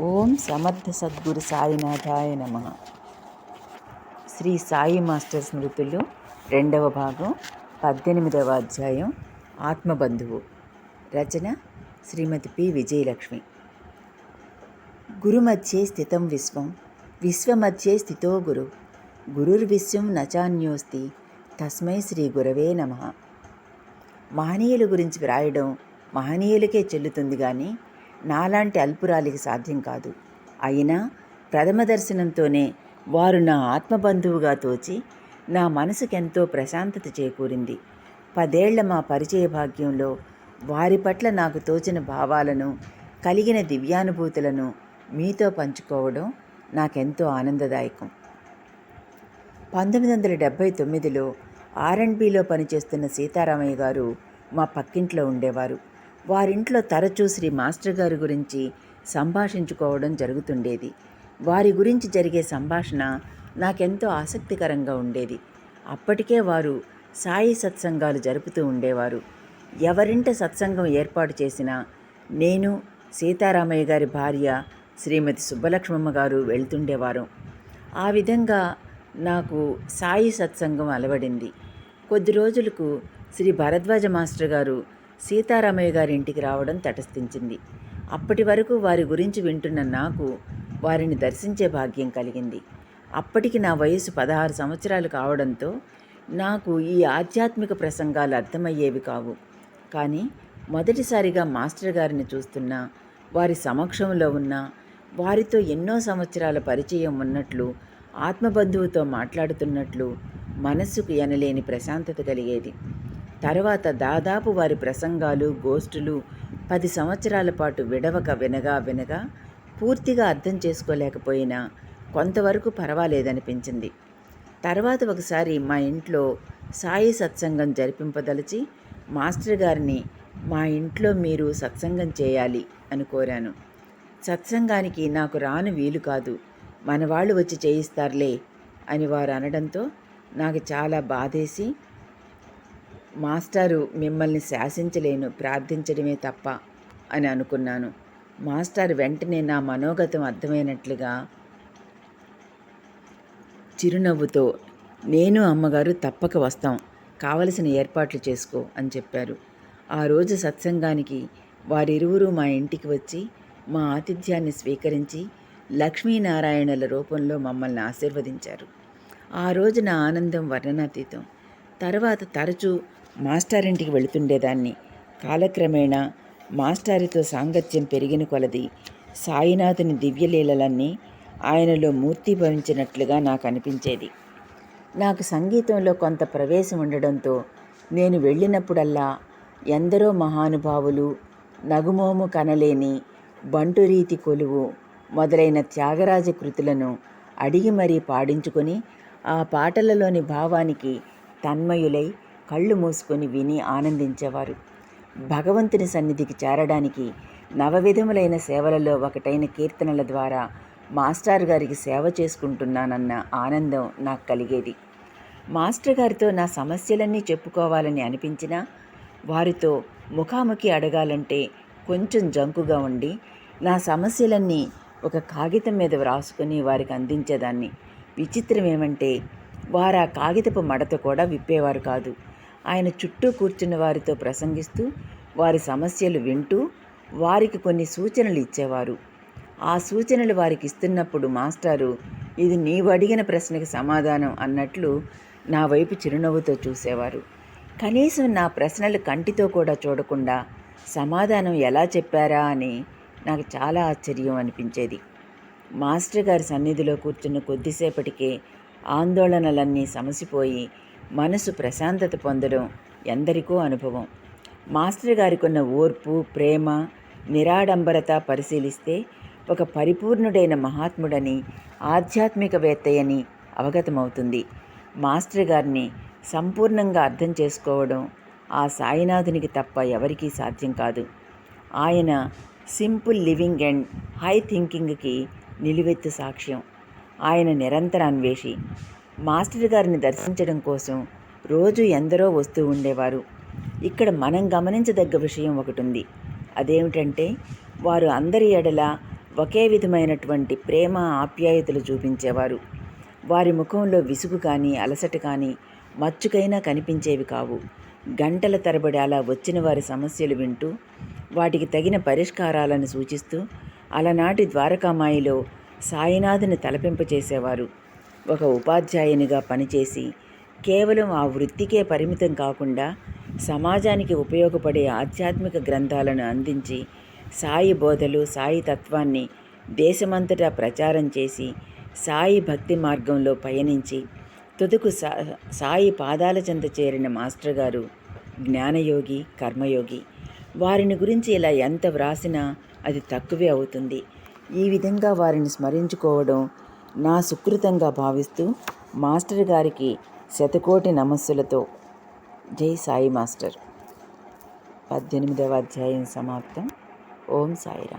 ఓం సమర్థ సద్గురు సాయినాథాయ నమ. శ్రీ సాయి మాస్టర్ స్మృతులు రెండవ భాగం పద్దెనిమిదవ అధ్యాయం ఆత్మబంధువు. రచన శ్రీమతి పి. విజయలక్ష్మి. గురుమధ్యే స్థితం విశ్వం విశ్వమధ్యే స్థితో గురు. గురుర్విశ్వం నచాన్యోస్తి తస్మై శ్రీ గురవే నమ. మహనీయుల గురించి వ్రాయడం మహనీయులకే చెల్లుతుంది కానీ నాలాంటి అల్పురాలికి సాధ్యం కాదు. అయినా ప్రథమ దర్శనంతోనే వారు నా ఆత్మబంధువుగా తోచి నా మనసుకెంతో ప్రశాంతత చేకూరింది. పదేళ్ళ మా పరిచయ భాగ్యంలో వారి పట్ల నాకు తోచిన భావాలను కలిగిన దివ్యానుభూతులను మీతో పంచుకోవడం నాకెంతో ఆనందదాయకం. పంతొమ్మిది వందల డెబ్భై తొమ్మిదిలో ఆర్ఎండ్బిలో పనిచేస్తున్న సీతారామయ్య గారు మా పక్కింట్లో ఉండేవారు. వారింట్లో తరచూ శ్రీ మాస్టర్ గారి గురించి సంభాషించుకోవడం జరుగుతుండేది. వారి గురించి జరిగే సంభాషణ నాకెంతో ఆసక్తికరంగా ఉండేది. అప్పటికే వారు సాయి సత్సంగాలు జరుపుతూ ఉండేవారు. ఎవరింట సత్సంగం ఏర్పాటు చేసినా నేను సీతారామయ్య గారి భార్య శ్రీమతి సుబ్బలక్ష్మమ్మ గారు వెళ్తుండేవారు. ఆ విధంగా నాకు సాయి సత్సంగం అలవడింది. కొద్ది రోజులకు శ్రీ భరద్వాజ మాస్టర్ గారు సీతారామయ్య గారి ఇంటికి రావడం తటస్థించింది. అప్పటి వరకు వారి గురించి వింటున్న నాకు వారిని దర్శించే భాగ్యం కలిగింది. అప్పటికి నా వయసు పదహారు సంవత్సరాలు కావడంతో నాకు ఈ ఆధ్యాత్మిక ప్రసంగాలు అర్థమయ్యేవి కావు. కానీ మొదటిసారిగా మాస్టర్ గారిని చూస్తున్నా వారి సమక్షంలో ఉన్న వారితో ఎన్నో సంవత్సరాల పరిచయం ఉన్నట్లు ఆత్మబంధువుతో మాట్లాడుతున్నట్లు మనస్సుకు ఎనలేని ప్రశాంతత కలిగేది. తర్వాత దాదాపు వారి ప్రసంగాలు గోష్ఠులు పది సంవత్సరాల పాటు విడవక వినగా వినగా పూర్తిగా అర్థం చేసుకోలేకపోయినా కొంతవరకు పర్వాలేదనిపించింది. తర్వాత ఒకసారి మా ఇంట్లో సాయి సత్సంగం జరిపింపదలిచి మాస్టర్ గారిని మా ఇంట్లో మీరు సత్సంగం చేయాలి అని కోరాను. సత్సంగానికి నాకు రాను వీలు కాదు మన వాళ్ళు వచ్చి చేయిస్తారులే అని వారు అనడంతో నాకు చాలా బాధేసి మాస్టారు మిమ్మల్ని శాసించలేను ప్రార్థించడమే తప్ప అని అనుకున్నాను. మాస్టర్ వెంటనే నా మనోగతం అర్థమైనట్లుగా చిరునవ్వుతో నేను అమ్మగారు తప్పక వస్తాం కావలసిన ఏర్పాట్లు చేసుకో అని చెప్పారు. ఆ రోజు సత్సంగానికి వారిరువురు మా ఇంటికి వచ్చి మా ఆతిథ్యాన్ని స్వీకరించి లక్ష్మీనారాయణల రూపంలో మమ్మల్ని ఆశీర్వదించారు. ఆ రోజు నా ఆనందం వర్ణనాతీతం. తర్వాత తరచూ మాస్టారింటికి వెళుతుండేదాన్ని. కాలక్రమేణా మాస్టారితో సాంగత్యం పెరిగిన కొలది సాయినాథుని దివ్యలీలలన్నీ ఆయనలో మూర్తిభవించినట్లుగా నాకు అనిపించేది నాకు సంగీతంలో కొంత ప్రవేశం ఉండడంతో నేను వెళ్ళినప్పుడల్లా ఎందరో మహానుభావులు నగుమోము కనలేని బంటురీతి కొలువు మొదలైన త్యాగరాజ కృతులను అడిగి మరీ పాడించుకొని ఆ పాటలలోని భావానికి తన్మయులై కళ్ళు మూసుకొని విని ఆనందించేవారు. భగవంతుని సన్నిధికి చేరడానికి నవవిధములైన సేవలలో ఒకటైన కీర్తనల ద్వారా మాస్టర్ గారికి సేవ చేసుకుంటున్నానన్న ఆనందం నాకు కలిగేది. మాస్టర్ గారితో నా సమస్యలన్నీ చెప్పుకోవాలని అనిపించినా వారితో ముఖాముఖి అడగాలంటే కొంచెం జంకుగా ఉండి నా సమస్యలన్నీ ఒక కాగితం మీద వ్రాసుకొని వారికి అందించేదాన్ని. విచిత్రం ఏమంటే వారు ఆ కాగితపు మడత కూడా విప్పేవారు కాదు. ఆయన చుట్టూ కూర్చున్న వారితో ప్రసంగిస్తూ వారి సమస్యలు వింటూ వారికి కొన్ని సూచనలు ఇచ్చేవారు. ఆ సూచనలు వారికి ఇస్తున్నప్పుడు మాస్టారు ఇది నీవు అడిగిన ప్రశ్నకి సమాధానం అన్నట్లు నా వైపు చిరునవ్వుతో చూసేవారు. కనీసం నా ప్రశ్నలు కంటితో కూడా చూడకుండా సమాధానం ఎలా చెప్పారా? అని నాకు చాలా ఆశ్చర్యం అనిపించేది. మాస్టర్ గారి సన్నిధిలో కూర్చున్న కొద్దిసేపటికే ఆందోళనలన్నీ సమసిపోయి మనసు ప్రశాంతత పొందడం ఎందరికో అనుభవం. మాస్టర్ గారికి ఉన్న ఓర్పు ప్రేమ నిరాడంబరత పరిశీలిస్తే ఒక పరిపూర్ణుడైన మహాత్ముడని ఆధ్యాత్మికవేత్తయని అవగతమవుతుంది. మాస్టర్ గారిని సంపూర్ణంగా అర్థం చేసుకోవడం ఆ సాయినాథునికి తప్ప ఎవరికీ సాధ్యం కాదు. ఆయన సింపుల్ లివింగ్ అండ్ హై థింకింగ్కి నిలువెత్తు సాక్ష్యం. ఆయన నిరంతర అన్వేషి మాస్టర్ గారిని దర్శించడం కోసం రోజు ఎందరో వస్తూ ఉండేవారు. ఇక్కడ మనం గమనించదగ్గ విషయం ఒకటి ఉంది అదేమిటంటే వారు అందరి ఎడల ఒకే విధమైనటువంటి ప్రేమ ఆప్యాయతలు చూపించేవారు. వారి ముఖంలో విసుగు కానీ అలసట కానీ మచ్చుకైనా కనిపించేవి కావు. గంటల తరబడి అలా వచ్చిన వారి సమస్యలు వింటూ వాటికి తగిన పరిష్కారాలను సూచిస్తూ అలనాటి ద్వారకామాయిలో సాయినాథుని తలపింపచేసేవారు. ఒక ఉపాధ్యాయునిగా పనిచేసి కేవలం ఆ వృత్తికే పరిమితం కాకుండా సమాజానికి ఉపయోగపడే ఆధ్యాత్మిక గ్రంథాలను అందించి సాయి బోధలు సాయి తత్వాన్ని దేశమంతటా ప్రచారం చేసి సాయి భక్తి మార్గంలో పయనించి తుదుకు సా సాయి పాదాల చెంత చేరిన మాస్టర్ గారు జ్ఞానయోగి కర్మయోగి. వారిని గురించి ఇలా ఎంత వ్రాసినా అది తక్కువే అవుతుంది. ఈ విధంగా వారిని స్మరించుకోవడం నా సుకృతంగా భావిస్తూ మాస్టర్ గారికి శతకోటి నమస్సులతో. జై సాయి మాస్టర్. పద్దెనిమిదవ అధ్యాయం సమాప్తం. ఓం సాయిరామ్.